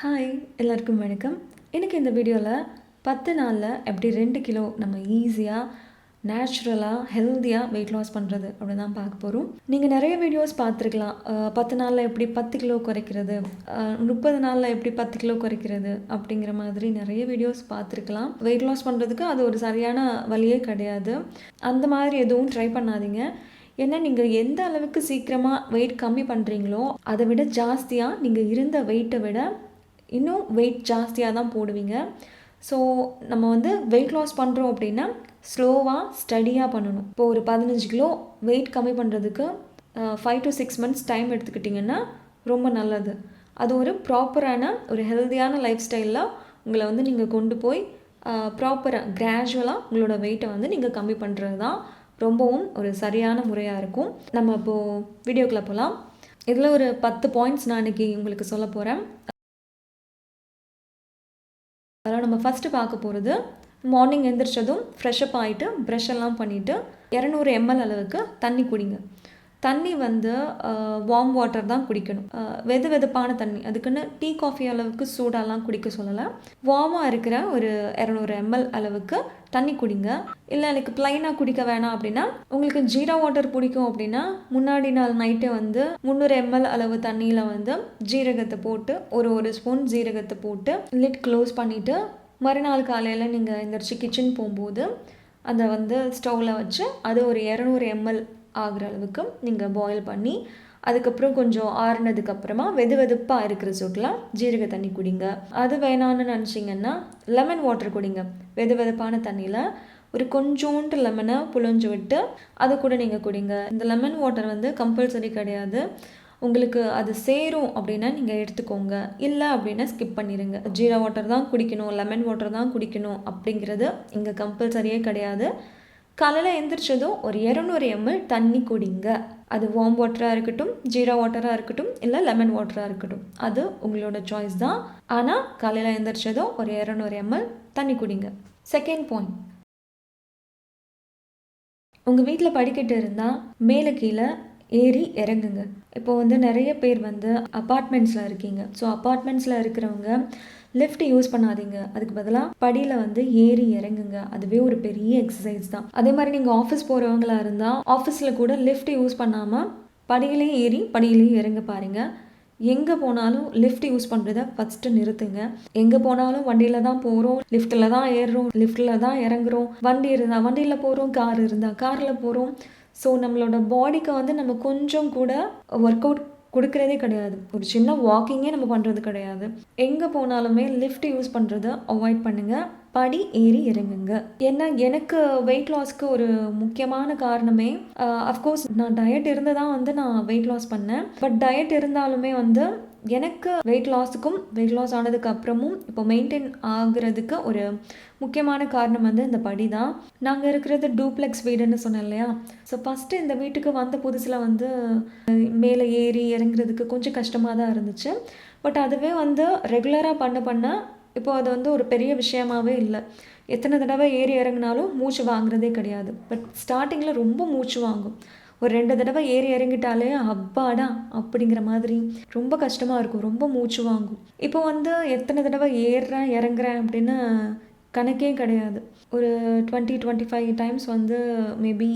Hi எல்லாருக்கும் வணக்கம். எனக்கு இந்த வீடியோவில் பத்து நாளில் எப்படி ரெண்டு கிலோ நம்ம ஈஸியாக நேச்சுரலாக ஹெல்த்தியாக வெயிட் லாஸ் பண்ணுறது அப்படின்னு தான் பார்க்க போகிறோம் நீங்கள் நிறைய வீடியோஸ் பார்த்துருக்கலாம். பத்து நாளில் எப்படி பத்து கிலோ குறைக்கிறது முப்பது நாளில் எப்படி பத்து கிலோ குறைக்கிறது அப்படிங்கிற மாதிரி நிறைய வீடியோஸ் பார்த்துருக்கலாம். வெயிட் லாஸ் பண்ணுறதுக்கு அது ஒரு சரியான வழியே கிடையாது. அந்த மாதிரி எதுவும் ட்ரை பண்ணாதீங்க. ஏன்னா நீங்கள் எந்த அளவுக்கு சீக்கிரமாக வெயிட் கம்மி பண்ணுறீங்களோ அதை விட ஜாஸ்தியாக நீங்கள் இருந்த வெயிட்டை விட இன்னும் வெயிட் ஜாஸ்தியாக தான் போடுவீங்க. ஸோ நம்ம வந்து வெயிட் லாஸ் பண்ணுறோம் அப்படின்னா ஸ்லோவாக ஸ்டடியாக பண்ணணும். இப்போ ஒரு பதினஞ்சு கிலோ வெயிட் கம்மி பண்ணுறதுக்கு five to six months time எடுத்துக்கிட்டிங்கன்னா ரொம்ப நல்லது. அது ஒரு ப்ராப்பரான ஒரு ஹெல்த்தியான லைஃப் ஸ்டைலில் உங்களை வந்து நீங்கள் கொண்டு போய் ப்ராப்பராக கிராஜுவலாக உங்களோட வெயிட்டை வந்து நீங்கள் கம்மி பண்ணுறது தான் ரொம்பவும் ஒரு சரியான முறையாக இருக்கும். நம்ம இப்போது வீடியோக்குள்ளே போகலாம் இதில் ஒரு பத்து பாயிண்ட்ஸ் நான் இன்றைக்கி உங்களுக்கு சொல்ல போகிறேன் நம்ம ஃபஸ்ட்டு பார்க்க போகிறது மார்னிங் எந்திரிச்சதும் ஃப்ரெஷ்அப் ஆகிட்டு ப்ரெஷ் எல்லாம் பண்ணிவிட்டு இரநூறு எம்எல் அளவுக்கு தண்ணி குடிங்க. தண்ணி வந்து வார்ம் வாட்டர் தான் குடிக்கணும். வெது வெதுப்பான தண்ணி. அதுக்குன்னு டீ காஃபி அளவுக்கு சூடாலாம் குடிக்க சொல்லலை. வார்மாக இருக்கிற ஒரு இரநூறு எம்எல் அளவுக்கு தண்ணி குடிங்க. இல்லை எனக்கு ப்ளைனாக குடிக்க வேணாம் அப்படின்னா உங்களுக்கு ஜீரா வாட்டர் பிடிக்கும் அப்படின்னா முன்னாடி நாள் நைட்டு வந்து முந்நூறு எம்எல் அளவு தண்ணியில் வந்து ஜீரகத்தை போட்டு ஒரு ஒரு ஸ்பூன் ஜீரகத்தை போட்டு லிட் க்ளோஸ் பண்ணிவிட்டு மறுநாள் காலையில் நீங்கள் எந்திரிச்சு கிச்சன் போகும்போது அதை வந்து ஸ்டவ்வில் வச்சு அது ஒரு இரநூறு எம்எல் ஆகிற அளவுக்கு நீங்கள் பாயில் பண்ணி அதுக்கப்புறம் கொஞ்சம் ஆறுனதுக்கு அப்புறமா வெது வெதுப்பாக இருக்கிற சூட்டில் ஜீரக தண்ணி குடிங்க. அது வேணான்னு நினச்சிங்கன்னா லெமன் வாட்டர் குடிங்க. வெது வெதுப்பான தண்ணியில் ஒரு கொஞ்சோண்டு லெமனை புழிஞ்சு விட்டு அது கூட நீங்கள் குடிங்க. இந்த லெமன் வாட்டர் வந்து கம்பல்சரி கிடையாது. உங்களுக்கு அது சேரும் அப்படின்னா நீங்கள் எடுத்துக்கோங்க. இல்லை அப்படின்னா ஸ்கிப் பண்ணிடுங்க ஜீரா வாட்டர் தான் குடிக்கணும் லெமன் வாட்டர் தான் குடிக்கணும் அப்படிங்கிறது இங்கே கம்பல்சரியே கிடையாது. காலையில் எந்திரிச்சதும் ஒரு இரநூறு எம்எல் தண்ணி குடிங்க. அது வார்ம் வாட்டராக இருக்கட்டும் ஜீரா வாட்டராக இருக்கட்டும் இல்லை லெமன் வாட்டராக இருக்கட்டும். அது உங்களோட சாய்ஸ் தான். ஆனால் காலையில் எந்திரிச்சதும் ஒரு இரநூறு எம்எல் தண்ணி குடிங்க. செகண்ட் பாயிண்ட் உங்கள் வீட்டில் படிக்கட்டு இருந்தால் மேலே கீழே ஏறி இறங்குங்க. இப்போ வந்து நிறைய பேர் வந்து அப்பார்ட்மெண்ட்ஸில் இருக்கீங்க. ஸோ அப்பார்ட்மெண்ட்ஸில் இருக்கிறவங்க லிஃப்ட் யூஸ் பண்ணாதீங்க. அதுக்கு பதிலாக படியில் வந்து ஏறி இறங்குங்க. அதுவே ஒரு பெரிய எக்ஸசைஸ் தான். அதே மாதிரி நீங்கள் ஆஃபீஸ் போகிறவங்களா இருந்தால் ஆஃபீஸில் கூட லிஃப்ட் யூஸ் பண்ணாமல் படியிலே ஏறி படியிலே இறங்க பாருங்கள் எங்கே போனாலும் லிஃப்ட் யூஸ் பண்ணுறத ஃபஸ்ட்டு நிறுத்துங்க. எங்கே போனாலும் வண்டியில் தான் போகிறோம் லிஃப்ட்டில் தான் ஏறுறோம். லிஃப்ட்டில் தான் இறங்குறோம். வண்டி இருந்தால் வண்டியில் போகிறோம் கார் இருந்தால் காரில் போகிறோம் ஸோ நம்மளோட பாடிக்கு வந்து நம்ம கொஞ்சம் கூட ஒர்க் அவுட் கொடுக்கறதே கிடையாது. ஒரு சின்ன வாக்கிங்கே நம்ம பண்ணுறது கிடையாது. எங்கே போனாலுமே லிஃப்ட் யூஸ் பண்ணுறத அவாய்ட் பண்ணுங்கள் படி ஏறி இறங்குங்க. ஏன்னா எனக்கு வெயிட் லாஸ்க்கு ஒரு முக்கியமான காரணமே அஃப்கோர்ஸ் நான் டயட் இருந்து தான் வந்து நான் வெயிட் லாஸ் பண்ணேன். பட் டயட் இருந்தாலுமே வந்து எனக்கு வெயிட் லாஸுக்கும் வெயிட் லாஸ் ஆனதுக்கு அப்புறமும் இப்போ மெயின்டைன் ஆகுறதுக்கு ஒரு முக்கியமான காரணம் வந்து இந்த படி தான் நாங்கள் இருக்கிறது டூப்ளெக்ஸ் வீடுன்னு சொன்னேன் இல்லையா? ஸோ ஃபஸ்ட்டு இந்த வீட்டுக்கு வந்த புதுசில் வந்து மேலே ஏறி இறங்குறதுக்கு கொஞ்சம் கஷ்டமாக தான் இருந்துச்சு. பட் அதுவே வந்து ரெகுலராக பண்ண பண்ண இப்போ அது வந்து ஒரு பெரிய விஷயமாவே இல்லை. எத்தனை தடவை ஏறி இறங்குனாலும் மூச்சு வாங்குறதே கிடையாது. பட் ஸ்டார்டிங்கில் ரொம்ப மூச்சு வாங்கும். ஒரு ரெண்டு தடவை ஏறி இறங்கிட்டாலே அப்பாடா! அப்படிங்கிற மாதிரி ரொம்ப கஷ்டமாக இருக்கும். ரொம்ப மூச்சு வாங்கும். இப்போ வந்து எத்தனை தடவை ஏறுறேன் இறங்குறேன் அப்படின்னு கணக்கே கிடையாது. ஒரு டுவெண்ட்டி டுவெண்ட்டி ஃபைவ் டைம்ஸ் வந்து மேபி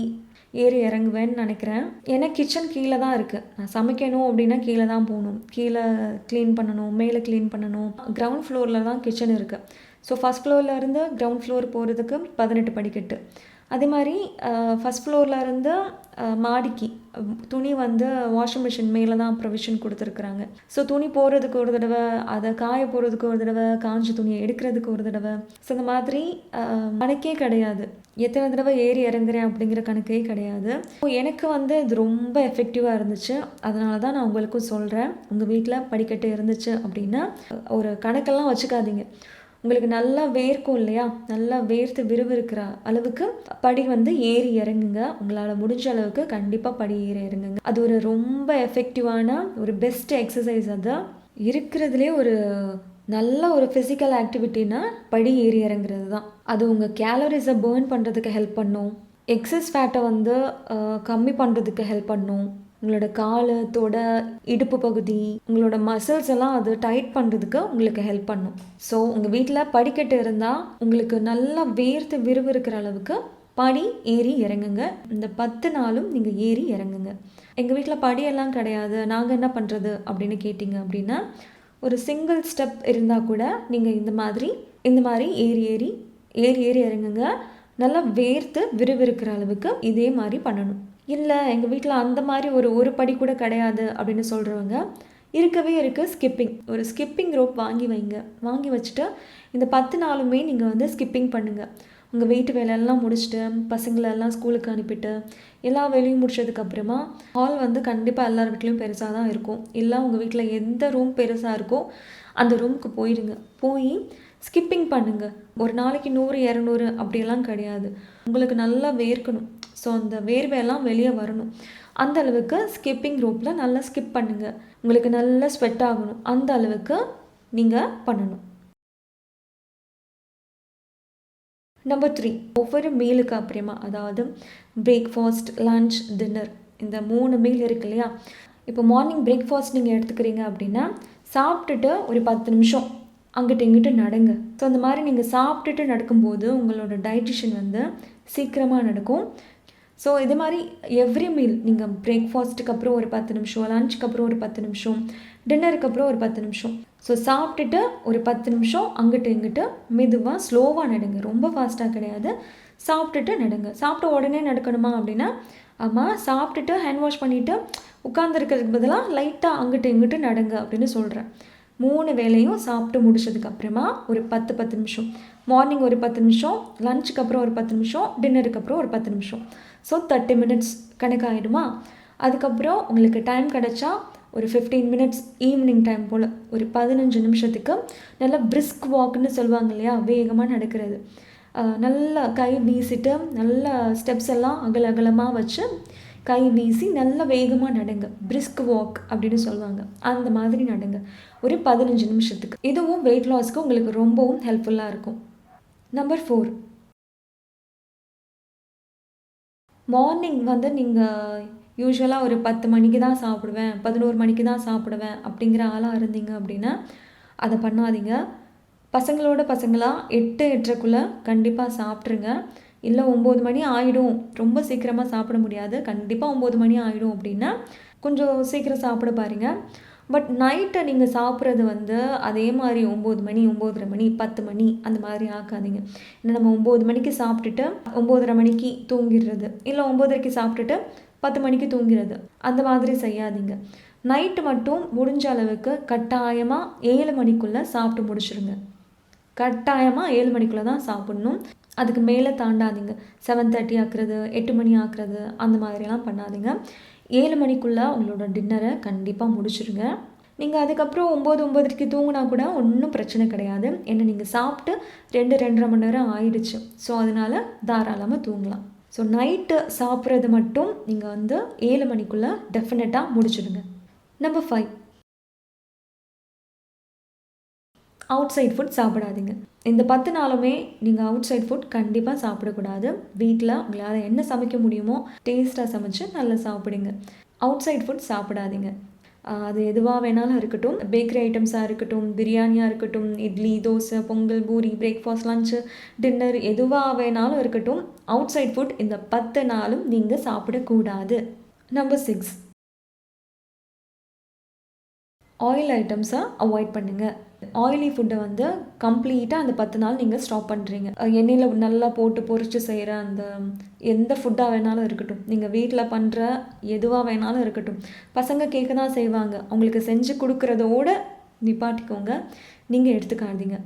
ஏறி இறங்குவேன்னு நினைக்கிறேன். ஏன்னா கிச்சன் கீழே தான் இருக்குது நான் சமைக்கணும் அப்படின்னா கீழே தான் போகணும். கீழே க்ளீன் பண்ணணும் மேலே க்ளீன் பண்ணணும். கிரவுண்ட் ஃப்ளோரில் தான் கிச்சன் இருக்குது ஸோ ஃபஸ்ட் இருந்து கிரவுண்ட் ஃப்ளோர் போகிறதுக்கு பதினெட்டு படிக்கட்டு. அதே மாதிரி ஃபஸ்ட் ஃப்ளோரில் இருந்து மாடிக்கு துணி வந்து வாஷிங் மிஷின் மேலே தான் ப்ரொவிஷன் கொடுத்துருக்குறாங்க. ஸோ துணி போடுறதுக்கு ஒரு தடவை அதை காய போடுறதுக்கு ஒரு தடவை காஞ்ச துணியை எடுக்கிறதுக்கு ஒரு தடவை. ஸோ இந்த மாதிரி கணக்கே கிடையாது. எத்தனை தடவை ஏறி இறங்குறேன் அப்படிங்கிற கணக்கே கிடையாது. ஸோ எனக்கு வந்து இது ரொம்ப எஃபெக்டிவாக இருந்துச்சு. அதனால தான் நான் உங்களுக்கும் சொல்கிறேன் உங்கள் வீட்டில் படிக்கட்டு இருந்துச்சு அப்படின்னா ஒரு கணக்கெல்லாம் வச்சுக்காதீங்க. உங்களுக்கு நல்லா வேர்க்கும் இல்லையா? நல்லா வேர்த்து விறுவிறுக்கிற அளவுக்கு படி வந்து ஏறி இறங்குங்க. உங்களால் முடிஞ்ச அளவுக்கு கண்டிப்பாக படி ஏறி இறங்குங்க. அது ஒரு ரொம்ப எஃபெக்டிவான ஒரு பெஸ்ட் எக்ஸசைஸ் அதுதான் இருக்கிறதுலே ஒரு நல்ல ஒரு ஃபிசிக்கல் ஆக்டிவிட்டினா படி ஏறி இறங்குறது தான். அது உங்கள் கேலரிஸை பேர்ன் பண்ணுறதுக்கு ஹெல்ப் பண்ணும். எக்ஸஸ் ஃபேட்டை வந்து கம்மி பண்ணுறதுக்கு ஹெல்ப் பண்ணும். உங்களோட கால் தொடை இடுப்பு பகுதி உங்களோட மசில்ஸ் எல்லாம் அது டைட் பண்ணுறதுக்கு உங்களுக்கு ஹெல்ப் பண்ணும். ஸோ உங்கள் வீட்டில் படிக்கட்டு இருந்தால் உங்களுக்கு நல்லா வேர்த்து விறுவிறுக்கிற அளவுக்கு படி ஏறி இறங்குங்க. இந்த பத்து நாளும் நீங்கள் ஏறி இறங்குங்க. எங்கள் வீட்டில் படியெல்லாம் கிடையாது. நாங்கள் என்ன பண்ணுறது அப்படின்னு கேட்டிங்க அப்படின்னா ஒரு சிங்கிள் ஸ்டெப் இருந்தால் கூட நீங்கள் இந்த மாதிரி இந்த மாதிரி ஏறி ஏறி ஏறி ஏறி இறங்குங்க. நல்லா வேர்த்து விறுவிறுக்கிற அளவுக்கு இதே மாதிரி பண்ணணும். இல்லை எங்கள் வீட்டில் அந்த மாதிரி ஒரு ஒரு படி கூட கிடையாது அப்படின்னு சொல்கிறவங்க இருக்கவே இருக்குது ஸ்கிப்பிங் ஒரு ஸ்கிப்பிங் ரோப் வாங்கி வைங்க. வாங்கி வச்சுட்டு இந்த பத்து நாளுமே நீங்கள் வந்து ஸ்கிப்பிங் பண்ணுங்கள் உங்கள் வீட்டு வேலையெல்லாம் முடிச்சுட்டு பசங்களெல்லாம் ஸ்கூலுக்கு அனுப்பிட்டு எல்லா வேலையும் முடிச்சதுக்கப்புறமா ஹால் வந்து கண்டிப்பாக எல்லார் வீட்லேயும் பெருசாக தான் இருக்கும். இல்லை உங்கள் வீட்டில் எந்த ரூம் பெருசாக இருக்கோ அந்த ரூமுக்கு போயிடுங்க போய் ஸ்கிப்பிங் பண்ணுங்கள் ஒரு நாளைக்கு நூறு இரநூறு அப்படியெல்லாம் கிடையாது. உங்களுக்கு நல்லா வேர்க்கணும். ஸோ அந்த வேர்வையெல்லாம் வெளியே வரணும். அந்த அளவுக்கு ஸ்கிப்பிங் ரோப்பில் நல்லா ஸ்கிப் பண்ணுங்கள் உங்களுக்கு நல்லா ஸ்வெட் ஆகணும். அந்த அளவுக்கு நீங்கள் பண்ணணும். நம்பர் த்ரீ ஒவ்வொரு மீலுக்கு அப்புறமா அதாவது பிரேக்ஃபாஸ்ட் லன்ச் டின்னர் இந்த மூணு மீல் இருக்கு இல்லையா? இப்போ மார்னிங் பிரேக்ஃபாஸ்ட் நீங்கள் எடுத்துக்கிறீங்க அப்படின்னா சாப்பிட்டுட்டு ஒரு பத்து நிமிஷம் அங்கிட்ட இங்கிட்டு நடங்க. ஸோ அந்த மாதிரி நீங்கள் சாப்பிட்டுட்டு நடக்கும்போது உங்களோட டைட்டிஷன் வந்து சீக்கிரமாக நடக்கும். ஸோ இது மாதிரி எவ்ரி மீல் நீங்கள் பிரேக்ஃபாஸ்ட்டுக்கு அப்புறம் ஒரு பத்து நிமிஷம் லஞ்சுக்கு அப்புறம் ஒரு பத்து நிமிஷம் டின்னருக்கு அப்புறம் ஒரு பத்து நிமிஷம். ஸோ சாப்பிட்டுட்டு ஒரு பத்து நிமிஷம் அங்கிட்டு இங்கிட்டு மெதுவாக ஸ்லோவாக நடுங்க. ரொம்ப ஃபாஸ்ட்டாக கிடையாது. சாப்பிட்டுட்டு நடுங்க. சாப்பிட்ட உடனே நடக்கணுமா அப்படின்னா ஆமாம் சாப்பிட்டுட்டு ஹேண்ட் வாஷ் பண்ணிவிட்டு உட்காந்துருக்கிறதுக்கு பதிலாக லைட்டாக அங்கிட்டு இங்கிட்டு நடங்க அப்படின்னு சொல்கிறேன் மூணு வேலையும் சாப்பிட்டு முடிச்சதுக்கு அப்புறமா ஒரு பத்து பத்து நிமிஷம். மார்னிங் ஒரு பத்து நிமிஷம் லஞ்சுக்கு அப்புறம் ஒரு பத்து நிமிஷம் டின்னருக்கு அப்புறம் ஒரு பத்து நிமிஷம். ஸோ தேர்ட்டி மினிட்ஸ் கணக்காயிடுமா? அதுக்கப்புறம் உங்களுக்கு டைம் கிடச்சா ஒரு ஃபிஃப்டீன் மினிட்ஸ் ஈவினிங் டைம் போல் ஒரு பதினஞ்சு நிமிஷத்துக்கு நல்லா பிரிஸ்க் வாக்குன்னு சொல்லுவாங்க இல்லையா? வேகமாக நடக்கிறது. நல்லா கை வீசிட்டு நல்ல ஸ்டெப்ஸ் எல்லாம் அகல அகலமாக வச்சு கை வீசி நல்லா வேகமாக நடங்க. பிரிஸ்க் வாக் அப்படின்னு சொல்லுவாங்க. அந்த மாதிரி நடங்க. ஒரு பதினஞ்சு நிமிஷத்துக்கு. இதுவும் வெயிட் லாஸ்க்கு உங்களுக்கு ரொம்பவும் ஹெல்ப்ஃபுல்லாக இருக்கும். நம்பர் ஃபோர் மார்னிங் வந்து நீங்கள் யூஸ்வலாக ஒரு பத்து மணிக்கு தான் சாப்பிடுவேன் பதினோரு மணிக்கு தான் சாப்பிடுவேன் அப்படிங்கிற ஆளாக இருந்தீங்க அப்படின்னா அதை பண்ணாதீங்க. பசங்களோட பசங்களாக எட்டு எட்டரைக்குள்ளே கண்டிப்பாக சாப்பிட்ருங்க இல்லை ஒம்பது மணி ஆகிடும் ரொம்ப சீக்கிரமாக சாப்பிட முடியாது. கண்டிப்பாக ஒம்பது மணி ஆகிடும் அப்படின்னா கொஞ்சம் சீக்கிரம் சாப்பிட பாருங்கள் பட் நைட்டை நீங்கள் சாப்பிட்றது வந்து அதே மாதிரி ஒம்பது மணி ஒம்போதரை மணி பத்து மணி அந்த மாதிரி ஆக்காதீங்க. ஏன்னா நம்ம ஒம்பது மணிக்கு சாப்பிட்டுட்டு ஒம்போதரை மணிக்கு தூங்கிடுறது. இல்லை ஒம்போதரைக்கு சாப்பிட்டுட்டு பத்து மணிக்கு தூங்கிறது அந்த மாதிரி செய்யாதீங்க. நைட்டு மட்டும் முடிஞ்ச அளவுக்கு கட்டாயமாக ஏழு மணிக்குள்ளே சாப்பிட்டு முடிச்சுருங்க. கட்டாயமாக ஏழு மணிக்குள்ளே தான் சாப்பிட்ணும். அதுக்கு மேலே தாண்டாதீங்க. செவன் தேர்ட்டி ஆக்குறது எட்டு மணி ஆக்குறது அந்த மாதிரிலாம் பண்ணாதீங்க. ஏழு மணிக்குள்ளே உங்களோட டின்னரை கண்டிப்பாக முடிச்சிருங்க. நீங்கள் அதுக்கப்புறம் ஒம்பது ஒம்பதுக்கு தூங்கினா கூட ஒன்றும் பிரச்சனை கிடையாது. ஏன்னா நீங்கள் சாப்பிட்டு ரெண்டு ரெண்டரை மணி நேரம் ஆயிடுச்சு. ஸோ அதனால் தாராளமாக தூங்கலாம். ஸோ நைட்டு சாப்பிட்றது மட்டும் நீங்கள் வந்து ஏழு மணிக்குள்ளே டெஃபினட்டாக முடிச்சிடுங்க. Number five outside food சாப்பிடாதீங்க. இந்த பத்து நாளுமே நீங்கள் அவுட் சைட் ஃபுட் கண்டிப்பாக சாப்பிடக்கூடாது. வீட்டில் உங்களால் என்ன சமைக்க முடியுமோ டேஸ்ட்டாக சமைச்சு நல்லா சாப்பிடுங்க. அவுட் சைட் ஃபுட் சாப்பிடாதீங்க அது எதுவாக வேணாலும் இருக்கட்டும். பேக்கரி ஐட்டம்ஸாக இருக்கட்டும் பிரியாணியாக இருக்கட்டும் idli dosa pongal puri breakfast lunch dinner எதுவாக வேணாலும் இருக்கட்டும். அவுட் சைட் ஃபுட் இந்த பத்து நாளும் நீங்கள் சாப்பிடக்கூடாது. நம்பர் சிக்ஸ் ஆயில் ஐட்டம்ஸை அவாய்ட் பண்ணுங்கள் ஆயிலி ஃபுட்டை வந்து கம்ப்ளீட்டாக அந்த பத்து நாள் நீங்கள் ஸ்டாப் பண்ணுறீங்க எண்ணெயில் நல்லா போட்டு பொறிச்சு செய்கிற அந்த எந்த ஃபுட்டாக வேணாலும் இருக்கட்டும். நீங்கள் வீட்டில் பண்ணுற எதுவாக வேணாலும் இருக்கட்டும். பசங்க கேட்க தான் செய்வாங்க. அவங்களுக்கு செஞ்சு கொடுக்குறதோட நிப்பாட்டிக்கோங்க. நீங்கள் எடுத்துக்காதீங்க.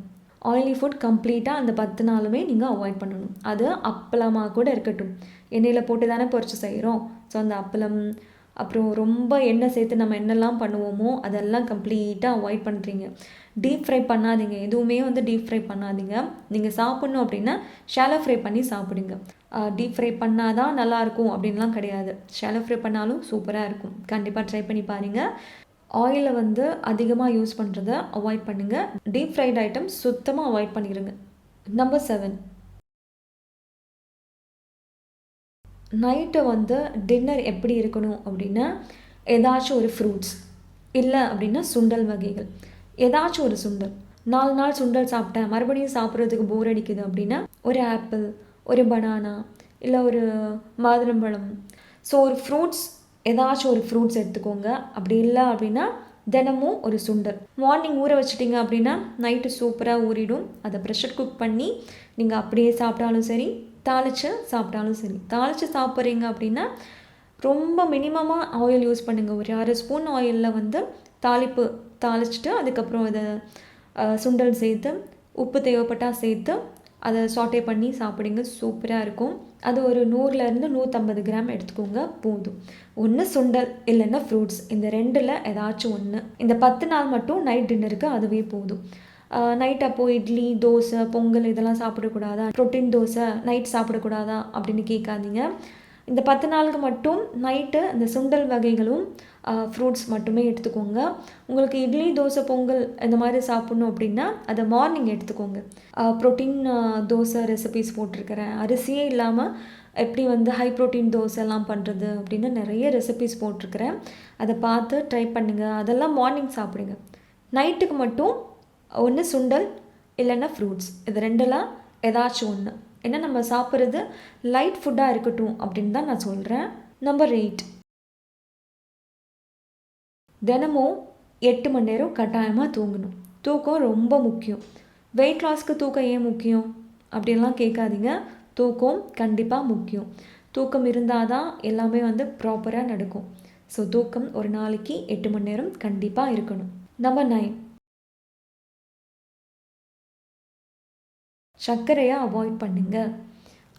ஆயிலி ஃபுட் கம்ப்ளீட்டாக அந்த பத்து நாளுமே நீங்கள் அவாய்ட் பண்ணணும். அது அப்பளமாக கூட இருக்கட்டும். எண்ணெயில் போட்டு தானே பொறிச்சு செய்கிறோம் ஸோ அந்த அப்பளம் அப்புறம் ரொம்ப எண்ணெய் சேர்த்து நம்ம என்னெல்லாம் பண்ணுவோமோ அதெல்லாம் கம்ப்ளீட்டாக அவாய்ட் பண்ணுறீங்க டீப் ஃப்ரை பண்ணாதீங்க. எதுவுமே வந்து டீப் ஃப்ரை பண்ணாதீங்க. நீங்கள் சாப்பிட்ணும் அப்படின்னா ஷாலோ ஃப்ரை பண்ணி சாப்பிடுங்க. டீப் ஃப்ரை பண்ணால் தான் நல்லாயிருக்கும் அப்படின்லாம் கிடையாது. ஷாலோ ஃப்ரை பண்ணாலும் சூப்பராக இருக்கும். கண்டிப்பாக ட்ரை பண்ணி பாருங்கள் ஆயிலை வந்து அதிகமாக யூஸ் பண்ணுறத அவாய்ட் பண்ணுங்கள் டீப் ஃப்ரைட் ஐட்டம் சுத்தமாக அவாய்ட் பண்ணிடுங்க நம்பர் செவன் நைட்டு வந்து டின்னர் எப்படி இருக்கணும் அப்படின்னா ஏதாச்சும் ஒரு ஃப்ரூட்ஸ் இல்லை அப்படின்னா சுண்டல் வகைகள். ஏதாச்சும் ஒரு சுண்டல். நாலு நாள் சுண்டல் சாப்பிட்டேன். மறுபடியும் சாப்பிட்றதுக்கு போர் அடிக்குது அப்படின்னா ஒரு ஆப்பிள் ஒரு பனானா இல்லை ஒரு மாதுளம்பழம். ஸோ ஒரு ஃப்ரூட்ஸ் ஏதாச்சும் ஒரு ஃப்ரூட்ஸ் எடுத்துக்கோங்க. அப்படி இல்லை அப்படின்னா தினமும் ஒரு சுண்டல். மார்னிங் ஊற வச்சிட்டிங்க அப்படின்னா நைட்டு சூப்பராக ஊறிடும். அதை ப்ரெஷர் குக் பண்ணி நீங்கள் அப்படியே சாப்பிட்டாலும் சரி தாளித்து சாப்பிட்டாலும் சரி. தாளித்து சாப்பிட்றீங்க அப்படின்னா ரொம்ப மினிமமாக ஆயில் யூஸ் பண்ணுங்கள் ஒரு அரை ஸ்பூன் ஆயிலில் வந்து தாளிப்பு தாளிச்சிட்டு அதுக்கப்புறம் அதை சுண்டல் சேர்த்து உப்பு தேவைப்பட்டால் சேர்த்து அதை சாட்டே பண்ணி சாப்பிடுங்க. சூப்பராக இருக்கும். அது ஒரு நூறுலேருந்து நூற்றம்பது கிராம் எடுத்துக்கோங்க. போதும். ஒன்று சுண்டல் இல்லைன்னா ஃப்ரூட்ஸ் இந்த ரெண்டில் ஏதாச்சும் ஒன்று இந்த பத்து நாள் மட்டும் நைட் டின்னருக்கு அதுவே போதும். நைட் அப்போது இட்லி தோசை பொங்கல் இதெல்லாம் சாப்பிடக்கூடாதா? ப்ரோட்டீன் தோசை நைட் சாப்பிடக்கூடாதா? அப்படின்னு கேட்காதீங்க. இந்த பத்து நாளுக்கு மட்டும் நைட்டு இந்த சுண்டல் வகைகளும் ஃப்ரூட்ஸ் மட்டுமே எடுத்துக்கோங்க. உங்களுக்கு இட்லி தோசை பொங்கல் இந்த மாதிரி சாப்பிட்ணும் அப்படின்னா அதை மார்னிங் எடுத்துக்கோங்க. ப்ரோட்டீன் தோசை ரெசிபிஸ் போட்டிருக்கிறேன். அரிசியே இல்லாமல் எப்படி வந்து ஹை ப்ரோட்டீன் தோசைலாம் பண்ணுறது அப்படின்னு நிறைய ரெசிபிஸ் போட்டிருக்கிறேன். அதை பார்த்து ட்ரை பண்ணுங்கள் அதெல்லாம் மார்னிங் சாப்பிடுங்க. நைட்டுக்கு மட்டும் ஒன்று சுண்டல் இல்லைன்னா ஃப்ரூட்ஸ் இது ரெண்டெல்லாம் ஏதாச்சும் ஒன்று ஏன்னா நம்ம சாப்பிட்றது? லைட் ஃபுட்டாக இருக்கட்டும் அப்படின்னு தான் நான் சொல்கிறேன் நம்பர் எயிட் தினமும் எட்டு மணி நேரம் கட்டாயமாக தூங்கணும். தூக்கம் ரொம்ப முக்கியம். வெயிட் லாஸ்க்கு தூக்கம் ஏன் முக்கியம்? அப்படின்லாம் கேட்காதீங்க. தூக்கம் கண்டிப்பாக முக்கியம். தூக்கம் இருந்தால் தான் எல்லாமே வந்து ப்ராப்பராக நடக்கும். ஸோ தூக்கம் ஒரு நாளைக்கு எட்டு மணி நேரம் கண்டிப்பாக இருக்கணும். நம்பர் நைன் சர்க்கரையை அவாய்ட் பண்ணுங்கள்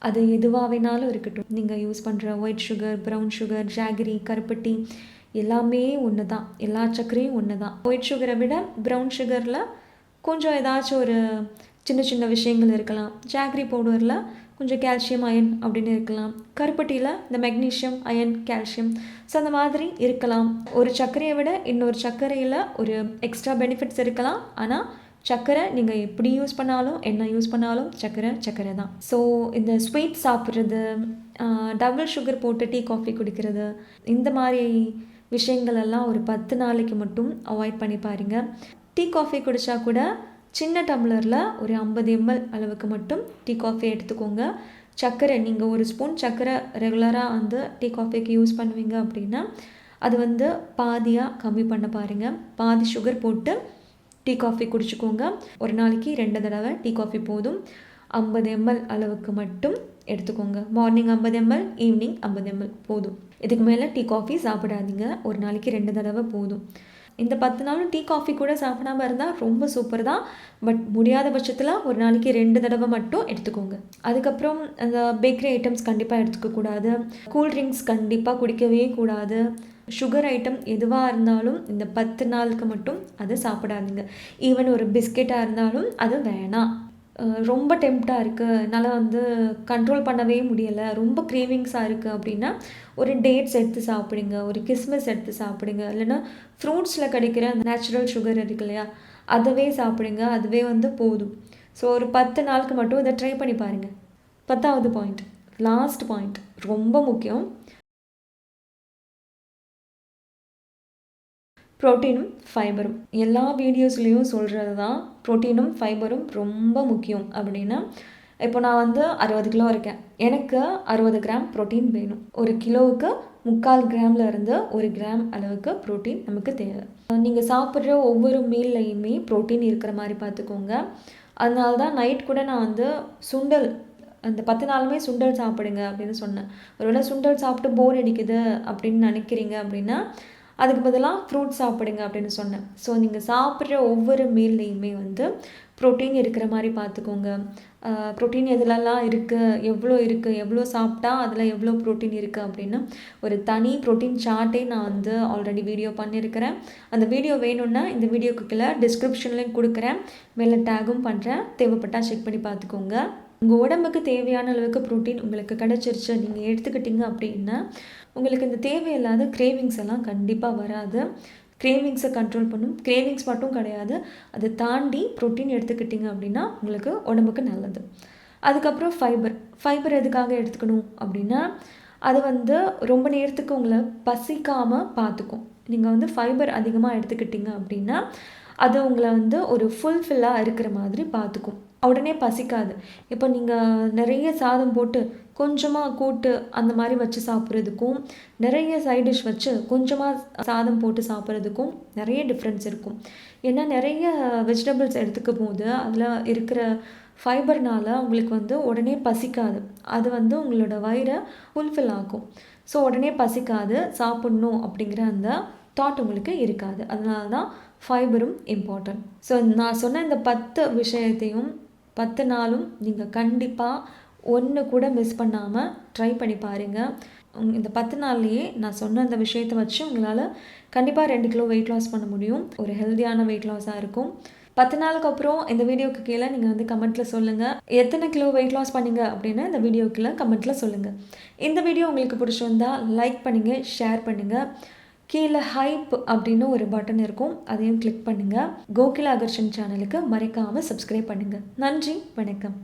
அது எதுவாக வேணாலும் இருக்கட்டும் நீங்கள் யூஸ் பண்ணுற white sugar brown sugar jaggery கருப்பட்டி எல்லாமே ஒன்று தான் எல்லா சர்க்கரையும் ஒன்று தான் ஒயிட் சுகரை விட ப்ரௌன் சுகரில் கொஞ்சம் ஏதாச்சும் ஒரு சின்ன சின்ன விஷயங்கள் இருக்கலாம். ஜாகரி பவுடரில் கொஞ்சம் கால்சியம் அயன் அப்படின்னு இருக்கலாம். கருப்பட்டியில் இந்த மெக்னீஷியம் அயன் கால்சியம் ஸோ அந்த மாதிரி இருக்கலாம். ஒரு சர்க்கரையை விட இன்னொரு சர்க்கரையில் ஒரு எக்ஸ்ட்ரா பெனிஃபிட்ஸ் இருக்கலாம். ஆனால் சர்க்கரை நீங்கள் எப்படி யூஸ் பண்ணாலும் என்ன யூஸ் பண்ணாலும் சர்க்கரை சர்க்கரை தான். ஸோ இந்த ஸ்வீட் சாப்பிட்றது டபுள் சுகர் போட்டு டீ காஃபி குடிக்கிறது இந்த மாதிரி விஷயங்கள் எல்லாம் ஒரு பத்து நாளைக்கு மட்டும் அவாய்ட் பண்ணி பாருங்க. டீ காஃபி குடித்தா கூட சின்ன டம்ளரில் ஒரு ஐம்பது எம்எல் அளவுக்கு மட்டும் டீ காஃபி எடுத்துக்கோங்க. சர்க்கரை நீங்கள் ஒரு ஸ்பூன் சர்க்கரை ரெகுலராக வந்து டீ காஃபிக்கு யூஸ் பண்ணுவீங்க அப்படின்னா அது வந்து பாதியாக கம்மி பண்ண பாருங்கள் பாதி சுகர் போட்டு டீ காஃபி குடிச்சுக்கோங்க. ஒரு நாளைக்கு ரெண்டு தடவை டீ காஃபி போதும். ஐம்பது எம்எல் அளவுக்கு மட்டும் எடுத்துக்கோங்க. மார்னிங் ஐம்பது எம்எல் ஈவினிங் ஐம்பது எம்எல் போதும். இதுக்கு மேலே டீ காஃபி சாப்பிடாதீங்க. ஒரு நாளைக்கு ரெண்டு தடவை போதும். இந்த பத்து நாளும் டீ காஃபி கூட சாப்பிடாம இருந்தால் ரொம்ப சூப்பர் தான். பட் முடியாத பட்சத்தில் ஒரு நாளைக்கு ரெண்டு தடவை மட்டும் எடுத்துக்கோங்க. அதுக்கப்புறம் அந்த பேக்கரி ஐட்டம்ஸ் கண்டிப்பாக எடுத்துக்கக்கூடாது கூல்ட்ரிங்க்ஸ் கண்டிப்பாக குடிக்கவே கூடாது. சுகர் ஐட்டம் எதுவாக இருந்தாலும் இந்த பத்து நாளுக்கு மட்டும் அதை சாப்பிடாதீங்க. ஈவன் ஒரு பிஸ்கெட்டாக இருந்தாலும் அது வேணாம். ரொம்ப டெம்ப்டாக இருக்குது என்னால் வந்து கண்ட்ரோல் பண்ணவே முடியலை. ரொம்ப க்ரேவிங்ஸாக இருக்குது அப்படின்னா ஒரு டேட்ஸ் எடுத்து சாப்பிடுங்க ஒரு கிஸ்மிஸ் எடுத்து சாப்பிடுங்க. இல்லைன்னா ஃப்ரூட்ஸில் கிடைக்கிற அந்த நேச்சுரல் சுகர் இருக்கு இல்லையா அதவே சாப்பிடுங்க. அதுவே வந்து போதும். ஸோ ஒரு பத்து நாளுக்கு மட்டும் இதை ட்ரை பண்ணி பாருங்கள் பத்தாவது பாயிண்ட் லாஸ்ட் பாயிண்ட் ரொம்ப முக்கியம். ப்ரோட்டீனும் ஃபைபரும் எல்லா வீடியோஸ்லேயும் சொல்கிறது தான் ப்ரோட்டீனும் ஃபைபரும் ரொம்ப முக்கியம் அப்படின்னா இப்போ நான் வந்து அறுபது கிலோ இருக்கேன். எனக்கு அறுபது கிராம் ப்ரோட்டீன் வேணும். ஒரு கிலோவுக்கு முக்கால் கிராமில் இருந்து ஒரு கிராம் அளவுக்கு ப்ரோட்டீன் நமக்கு தேவை. நீங்கள் சாப்பிட்ற ஒவ்வொரு மீல்லையுமே ப்ரோட்டீன் இருக்கிற மாதிரி பார்த்துக்கோங்க. அதனால தான் நைட் கூட நான் வந்து சுண்டல் அந்த பத்து நாளுமே சுண்டல் சாப்பிடுங்க அப்படின்னு சொன்னேன். ஒருவேளை சுண்டல் சாப்பிட்டு போர் அடிக்குது அப்படின்னு நினைக்கிறீங்க அப்படின்னா அதுக்கு பதிலாக ஃப்ரூட் சாப்பிடுங்க அப்படின்னு சொன்னேன். ஸோ நீங்கள் சாப்பிட்ற ஒவ்வொரு மீல்லையுமே வந்து ப்ரோட்டீன் இருக்கிற மாதிரி பார்த்துக்கோங்க. ப்ரோட்டீன் எதுலலாம் இருக்குது எவ்வளோ இருக்குது எவ்வளோ சாப்பிட்டா அதில் எவ்வளோ ப்ரோட்டீன் இருக்குது அப்படின்னு ஒரு தனி ப்ரோட்டீன் சார்ட்டே நான் வந்து ஆல்ரெடி வீடியோ பண்ணியிருக்கிறேன் அந்த வீடியோ வேணும்னா இந்த வீடியோக்கு கீழே டிஸ்கிரிப்ஷன்லேயும் கொடுக்குறேன். மேலே டேகும் பண்ணுறேன் தேவைப்பட்டால் செக் பண்ணி பார்த்துக்கோங்க. உங்கள் உடம்புக்கு தேவையான அளவுக்கு ப்ரோட்டீன் உங்களுக்கு கிடச்சிருச்சு நீங்கள் எடுத்துக்கிட்டீங்க அப்படின்னா உங்களுக்கு இந்த தேவையில்லாத கிரேவிங்ஸ் எல்லாம் கண்டிப்பாக வராது. கிரேவிங்ஸை கண்ட்ரோல் பண்ணும். கிரேவிங்ஸ் மட்டும் கிடையாது. அதை தாண்டி ப்ரோட்டீன் எடுத்துக்கிட்டிங்க அப்படின்னா உங்களுக்கு உடம்புக்கு நல்லது. அதுக்கப்புறம் ஃபைபர் ஃபைபர் எதுக்காக எடுத்துக்கணும் அப்படின்னா அது வந்து ரொம்ப நேரத்துக்கு உங்களை பசிக்காமல் பார்த்துக்கும் நீங்கள் வந்து ஃபைபர் அதிகமாக எடுத்துக்கிட்டிங்க அப்படின்னா அது உங்களை வந்து ஒரு ஃபுல்ஃபில்லாக இருக்கிற மாதிரி பார்த்துக்கும் உடனே பசிக்காது. இப்போ நீங்கள் நிறைய சாதம் போட்டு கொஞ்சமாக கூட்டு அந்த மாதிரி வச்சு சாப்பிட்றதுக்கும் நிறைய சைட் டிஷ் வச்சு கொஞ்சமாக சாதம் போட்டு சாப்பிட்றதுக்கும் நிறைய டிஃப்ரென்ஸ் இருக்கும். ஏன்னா நிறைய வெஜிடபிள்ஸ் எடுத்துக்கும் போது அதில் இருக்கிற ஃபைபர்னால் உங்களுக்கு வந்து உடனே பசிக்காது. அது வந்து உங்களோட வயிறை ஃபுல்ஃபில் ஆகும் ஸோ உடனே பசிக்காது சாப்பிட்ணும் அப்படிங்கிற அந்த தாட் உங்களுக்கு இருக்காது. அதனால தான் ஃபைபரும் இம்பார்ட்டன்ட் ஸோ நான் சொன்ன இந்த பத்து விஷயத்தையும் பத்து நாளும் நீங்கள் கண்டிப்பாக ஒன்று கூட மிஸ் பண்ணாமல் ட்ரை பண்ணி பாருங்கள் இந்த பத்து நாள்லேயே நான் சொன்ன அந்த விஷயத்தை வச்சு உங்களால் கண்டிப்பாக ரெண்டு கிலோ வெயிட் லாஸ் பண்ண முடியும். ஒரு ஹெல்த்தியான வெயிட் லாஸாக இருக்கும். பத்து நாளுக்கு அப்புறம் இந்த வீடியோக்கு கீழே நீங்கள் வந்து கமெண்ட்டில் சொல்லுங்கள் எத்தனை கிலோ வெயிட் லாஸ் பண்ணீங்க அப்படின்னு இந்த வீடியோக்குள்ள கமெண்ட்டில் சொல்லுங்கள் இந்த வீடியோ உங்களுக்கு பிடிச்சிருந்தா லைக் பண்ணுங்கள் ஷேர் பண்ணுங்கள் கீழே ஹைப் அப்படின்னு ஒரு பட்டன் இருக்கும். அதையும் கிளிக் பண்ணுங்கள் கோகிலாகர்ஷன் சேனலுக்கு மறைக்காமல் சப்ஸ்கிரைப் பண்ணுங்கள் நன்றி வணக்கம்.